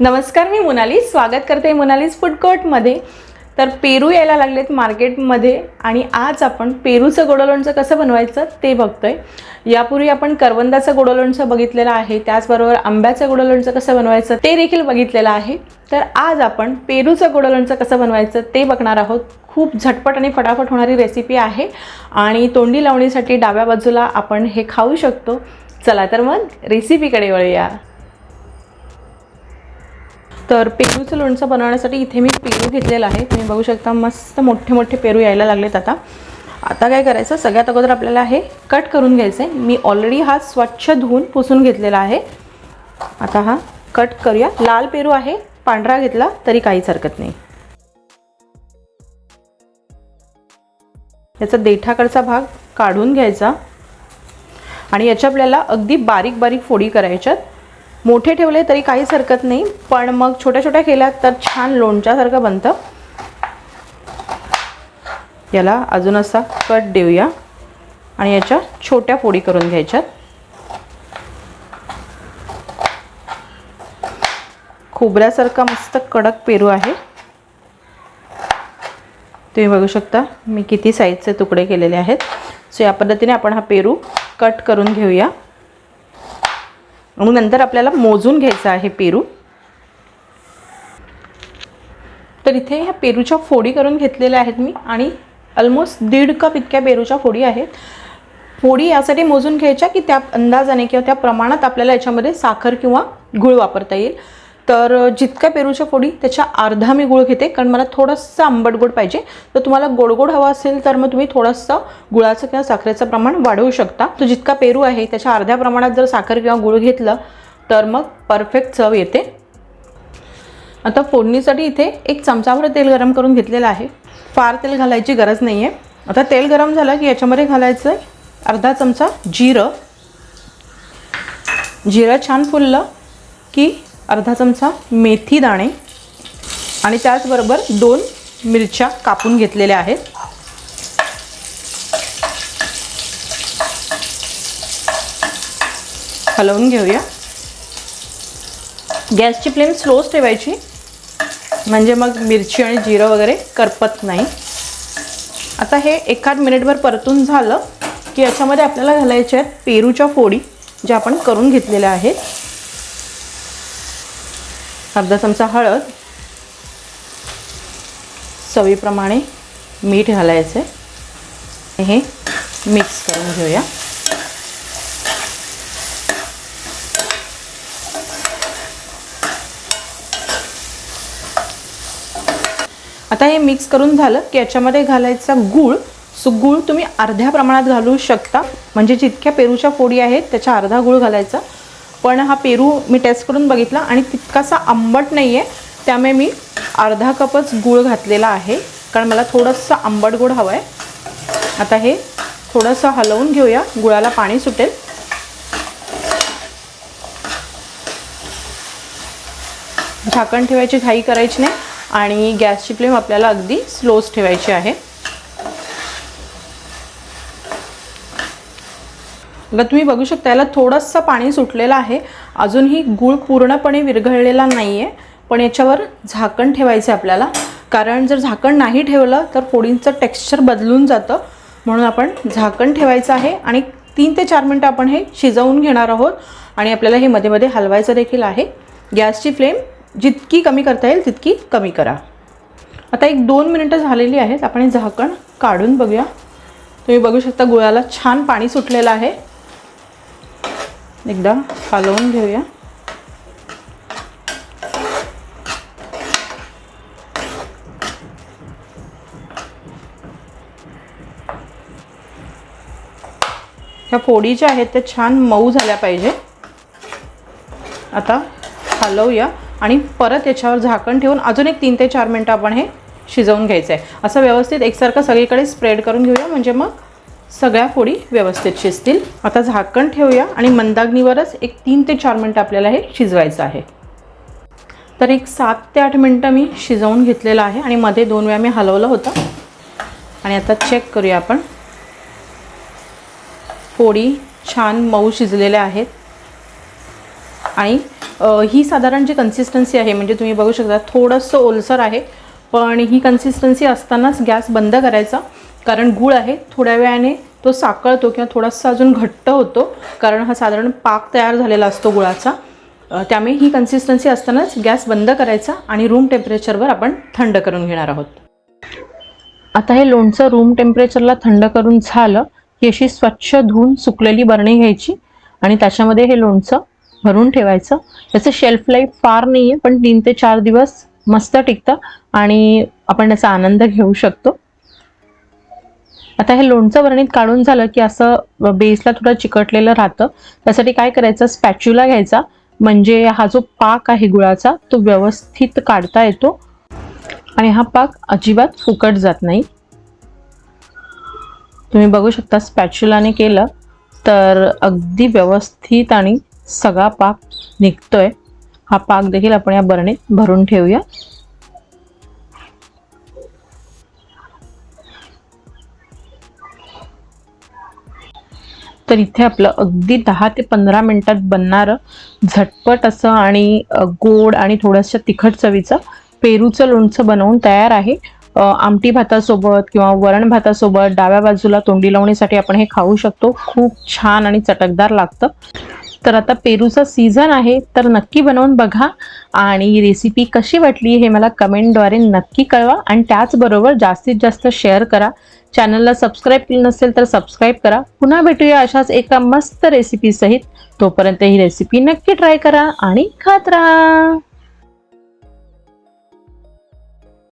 नमस्कार मी मोनाली. स्वागत करते मोनालीज फूड कोर्टमध्ये. तर पेरू यायला लागलेत मार्केटमध्ये आणि आज आपण पेरूचं गोडं लोणचं कसं बनवायचं ते बघतोय. यापूर्वी आपण करवंदाचं गोडं लोणचं बघितलेलं आहे त्याचबरोबर आंब्याचं गोडं लोणचं कसं बनवायचं ते देखील बघितलेलं आहे. तर आज आपण पेरूचं गोडं लोणचं कसं बनवायचं ते बघणार आहोत. खूप झटपट आणि फटाफट होणारी रेसिपी आहे आणि तोंडी लावणीसाठी डाव्या बाजूला आपण हे खाऊ शकतो. चला तर मग रेसिपीकडे वळूया. तर पेरूचं लोणचं बनवण्यासाठी इथे मी पेरू घेतलेला आहे. तुम्ही बघू शकता मस्त मोठे मोठे पेरू यायला लागलेत आता. आता काय करायचं सगळ्यात अगोदर आपल्याला हे कट करून घ्यायचं आहे मी ऑलरेडी हा स्वच्छ धुवून पुसून घेतलेला आहे. आता हा कट करूया. लाल पेरू आहे पांढरा घेतला तरी काहीच हरकत नाही. याचा देठाकडचा भाग काढून घ्यायचा. आणि याच्या आपल्याला अगदी बारीक बारीक फोडी करायच्यात. मोठे ठेवले तरी काहीच हरकत नाही पण मग छोट्या छोट्या केल्या तर छान लोणच्यासारखं बनतं. याला अजून असा कट देऊया. आणि याच्या छोट्या फोडी करून घ्यायच्यात. खोबऱ्यासारखा मस्त कडक पेरू आहे. तुम्ही बघू शकता मी किती साईजचे तुकडे केलेले आहेत. सो या पद्धतीने आपण हा पेरू कट करून घेऊया. म्हणून नंतर आपल्याला मोजून घ्यायचं आहे पेरू. तर इथे ह्या पेरूच्या फोडी करून घेतलेल्या आहेत मी आणि ऑलमोस्ट दीड कप इतक्या पेरूच्या फोडी आहेत. फोडी यासाठी मोजून घ्यायच्या की त्या अंदाजाने किंवा त्या प्रमाणात आपल्याला याच्यामध्ये साखर किंवा गूळ वापरता येईल. तर जितक्या पेरूच्या फोडी त्याच्या अर्धा मी गुळ घेते कारण मला थोडंसं आंबट गोड पाहिजे. तर तुम्हाला गोड गोड हवा असेल तर मग तुम्ही थोडंसं गुळाचं किंवा साखरेचं प्रमाण वाढवू शकता. तो जितका पेरू आहे त्याच्या अर्ध्या प्रमाणात जर साखर किंवा गूळ घेतलं तर मग परफेक्ट चव येते. आता फोडणीसाठी इथे एक चमचाभर तेल गरम करून घेतलेलं आहे. फार तेल घालायची गरज नाही आहे आता तेल गरम झालं की याच्यामध्ये घालायचं आहे अर्धा चमचा जिरं. जिरं छान फुललं की अर्धा चमचा मेथी दाणे आणि त्याचबरोबर दोन मिरच्या कापून घेतलेल्या आहेत. हलवून घेऊया. गॅसची फ्लेम स्लोच ठेवायची. म्हणजे मग मिरची आणि जिरं वगैरे करपत नाही. आता हे एखाद मिनिटभर परतून झालं की याच्यामध्ये आपल्याला घालायच्या आहेत पेरूच्या फोडी ज्या आपण करून घेतलेल्या आहेत. अर्धा चमचा हळद चवीप्रमाणे मीठ घालायचं आहे. हे मिक्स करून घेऊया. आता हे मिक्स करून झालं की याच्यामध्ये घालायचा गूळ. सो गूळ तुम्ही अर्ध्या प्रमाणात घालू शकता. म्हणजे जितक्या पेरूच्या फोडी आहेत त्याच्या अर्धा गूळ घालायचा. पण हा पेरू मी टेस्ट करून बघितला आणि तितकासा आंबट नाही आहे त्यामुळे मी अर्धा कपच गूळ घातलेला आहे. कारण मला थोडंसं आंबट गोड हवं आहे आता हे थोडंसं हलवून घेऊया. गुळाला पाणी सुटेल. झाकण ठेवायची घाई करायची नाही आणि गॅसची फ्लेम आपल्याला अगदी स्लोच ठेवायची आहे. आता तुम्ही बघू शकता याला थोडंसं पाणी सुटलेलं आहे. अजूनही गूळ पूर्णपणे विरघळलेला नाही आहे पण याच्यावर झाकण ठेवायचं आहे आपल्याला. कारण जर झाकण नाही ठेवलं तर फोडींचं टेक्स्चर बदलून जातं. म्हणून आपण झाकण ठेवायचं आहे आणि तीन ते चार मिनटं आपण हे शिजवून घेणार आहोत. आणि आपल्याला हे मध्ये मध्ये हलवायचं देखील आहे. गॅसची फ्लेम जितकी कमी करता येईल तितकी कमी करा. आता एक दोन मिनटं झालेली आहेत आपण हे झाकण काढून बघूया. तुम्ही बघू शकता गुळाला छान पाणी सुटलेलं आहे. एकदा हलवून घेऊया. ह्या फोडी ज्या आहेत त्या छान मऊ झाल्या पाहिजे. आता हलवूया आणि परत याच्यावर झाकण ठेवून अजून एक तीन ते चार मिनटं आपण हे शिजवून घ्यायचं आहे असं व्यवस्थित एकसारखं सगळीकडे स्प्रेड करून घेऊया म्हणजे मग सगळ्या फोडी व्यवस्थित शिजतील. आता झाकण ठेवूया आणि मंदाग्नीवरच एक तीन ते चार मिनटं आपल्याला हे शिजवायचं आहे. तर एक सात ते आठ मिनटं मी शिजवून घेतलेलं आहे आणि मध्ये दोन वेळा मी हलवलं होतं. आणि आता चेक करूया आपण. फोडी छान मऊ शिजलेल्या आहेत. आणि ही साधारण जी कन्सिस्टन्सी आहे म्हणजे तुम्ही बघू शकता थोडंसं ओलसर आहे पण ही कन्सिस्टन्सी असतानाच गॅस बंद करायचा. कारण गूळ आहे थोड्या वेळाने तो साकळतो किंवा थोडासा अजून घट्ट होतो कारण हा साधारण पाक तयार झालेला असतो गुळाचा. त्यामुळे ही कन्सिस्टन्सी असतानाच गॅस बंद करायचा आणि रूम टेम्परेचरवर आपण थंड करून घेणार आहोत. आता हे लोणचं रूम टेम्परेचरला थंड करून झालं की अशी स्वच्छ धुवून सुकलेली बरणी घ्यायची आणि त्याच्यामध्ये हे लोणचं भरून ठेवायचं. त्याचं शेल्फ लाईफ फार नाही आहे पण तीन ते चार दिवस मस्त टिकतं आणि आपण त्याचा आनंद घेऊ शकतो. आता हे लोणचं बरणीत काढून झालं की असं बेसला थोडं चिकटलेलं राहतं. त्यासाठी काय करायचं? स्पॅच्युला घ्यायचा. म्हणजे हा जो पाक आहे गुळाचा तो व्यवस्थित काढता येतो. आणि हा पाक अजिबात फुकट जात नाही. तुम्ही बघू शकता स्पॅच्युलाने केलं तर अगदी व्यवस्थित आणि सगळा पाक निघतोय. हा पाक देखील आपण या बरणीत भरून ठेवूया. तर इथे आपलं अगदी दहा ते पंधरा मिनटात बनणारं झटपट असं आणि गोड आणि थोडंसं तिखट चवीचं पेरूचं लोणचं बनवून तयार आहे. आमटी भातासोबत किंवा वरण भातासोबत डाव्या बाजूला तोंडी लावण्यासाठी आपण हे खाऊ शकतो. खूप छान आणि चटकदार लागतं. तर आता पेरूचा सीझन आहे तर नक्की बनवून बघा. आणि रेसिपी कशी वाटली हे मला कमेंटद्वारे नक्की कळवा आणि त्याचबरोबर जास्तीत जास्त शेअर करा. चॅनलला सबस्क्राईब केलं नसेल तर सबस्क्राईब करा. पुन्हा भेटूया अशाच एका मस्त रेसिपीसहित तोपर्यंत ही रेसिपी नक्की ट्राय करा आणि खात राहा.